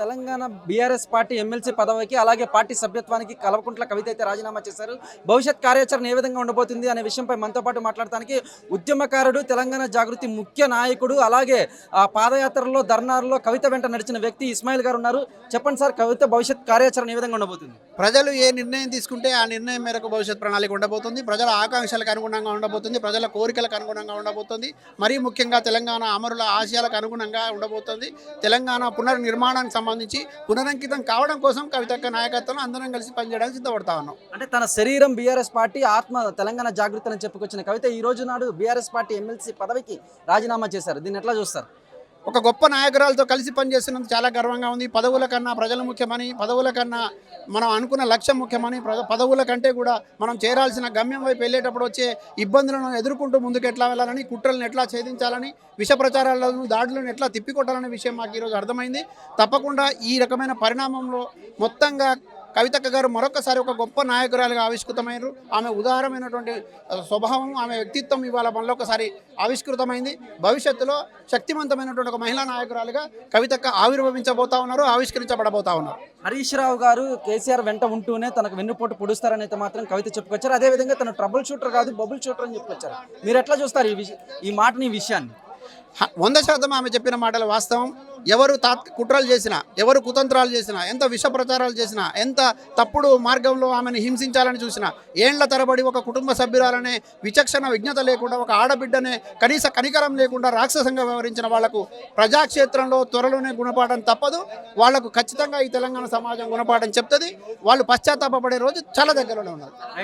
Telangana BRS party MLC పదవికి అలాగే party సభ్యత్వానికి కల్వకుంట్ల కవిత అయితే రాజీనామా చేశారు. భవిష్యత్ కార్యాచరణ ఏ విధంగా ఉండబోతుంది అనే విషయంపై మనతో పాటు మాట్లాడటానికి ఉద్యమకారుడు తెలంగాణ జాగృతి ముఖ్య నాయకుడు అలాగే ఆ పాదయాత్రలో ధర్నాల్లో కవిత వెంట నడిచిన వ్యక్తి ఇస్మాయిల్ గారు ఉన్నారు. చెప్పండి సార్ కవిత భవిష్యత్ కార్యాచరణ ఏ విధంగా ఉండబోతుంది? ప్రజలు ఏ నిర్ణయం తీసుకుంటే ఆ నిర్ణయం మేరకు భవిష్యత్ ప్రణాళిక ఉండబోతుంది. ప్రజల ఆకాంక్షలకు అనుగుణంగా ఉండబోతుంది. ప్రజల కోరికలకు అనుగుణంగా ఉండబోతుంది. మరీ ముఖ్యంగా తెలంగాణ అమరుల ఆశయాలకు అనుగుణంగా ఉండబోతుంది. తెలంగాణ పునర్నిర్మాణానికి సంబంధించి పునరంకితం కావడం కోసం కవితక్క నాయకత్వంలో అందరం కలిసి పనిచేయడానికి సిద్ధపడతా ఉన్నాం. అంటే తన శరీరం బీఆర్ఎస్ పార్టీ ఆత్మ తెలంగాణ జాగృతి అని చెప్పుకొచ్చిన కవిత ఈ రోజు నాడు బీఆర్ఎస్ పార్టీ ఎమ్మెల్సీ పదవికి రాజీనామా చేశారు. దీన్ని ఎట్లా చూస్తారు? ఒక గొప్ప నాయకురాలతో కలిసి పనిచేసినందుకు చాలా గర్వంగా ఉంది. పదవుల కన్నా ప్రజలు ముఖ్యమని పదవుల కన్నా మనం అనుకున్న లక్ష్యం ముఖ్యమని పదవుల కంటే కూడా మనం చేరాల్సిన గమ్యం వైపు వెళ్ళేటప్పుడు వచ్చే ఇబ్బందులను ఎదుర్కొంటూ ముందుకు ఎట్లా వెళ్ళాలని కుట్రలను ఎట్లా ఛేదించాలని విష ప్రచారాలను దాడులను ఎట్లా తిప్పికొట్టాలనే విషయం మాకు ఈరోజు అర్థమైంది. తప్పకుండా ఈ రకమైన పరిణామంలో మొత్తంగా కవితక్క గారు మరొకసారి ఒక గొప్ప నాయకురాలుగా ఆవిష్కృతమైనారు ఆమె ఉదారమైనటువంటి స్వభావం ఆమె వ్యక్తిత్వం ఇవాళ మనలో ఒకసారి ఆవిష్కృతమైంది. భవిష్యత్తులో శక్తివంతమైనటువంటి ఒక మహిళా నాయకురాలుగా కవితక్క ఆవిర్భవించబోతా ఉన్నారు ఆవిష్కరించబడబోతా ఉన్నారు. హరీష్ రావు గారు కేసీఆర్ వెంట ఉంటూనే తనకు వెన్నుపోటు పొడుస్తారని అయితే మాత్రం కవిత చెప్పుకొచ్చారు. అదేవిధంగా తన ట్రబుల్ షూటర్ కాదు బబుల్ షూటర్ అని చెప్పుకొచ్చారు. మీరు ఎట్లా చూస్తారు ఈ విషయం ఈ మాటని ఈ విషయాన్ని? వంద శాతం ఆమె చెప్పిన మాటలు వాస్తవం. ఎవరు తాత్ కుట్రలు చేసినా ఎవరు కుతంత్రాలు చేసినా ఎంత విష ప్రచారాలు చేసినా ఎంత తప్పుడు మార్గంలో ఆమెను హింసించాలని చూసినా ఏండ్ల తరబడి ఒక కుటుంబ సభ్యురాలనే విచక్షణ విజ్ఞత లేకుండా ఒక ఆడబిడ్డనే కనీస కనికరం లేకుండా రాక్షసంగా వ్యవహరించిన వాళ్ళకు ప్రజాక్షేత్రంలో త్వరలోనే గుణపాఠం తప్పదు. వాళ్ళకు ఖచ్చితంగా ఈ తెలంగాణ సమాజం గుణపాఠం చెప్తుంది. వాళ్ళు పశ్చాత్తాపడే రోజు చాలా దగ్గరలో ఉన్నారు.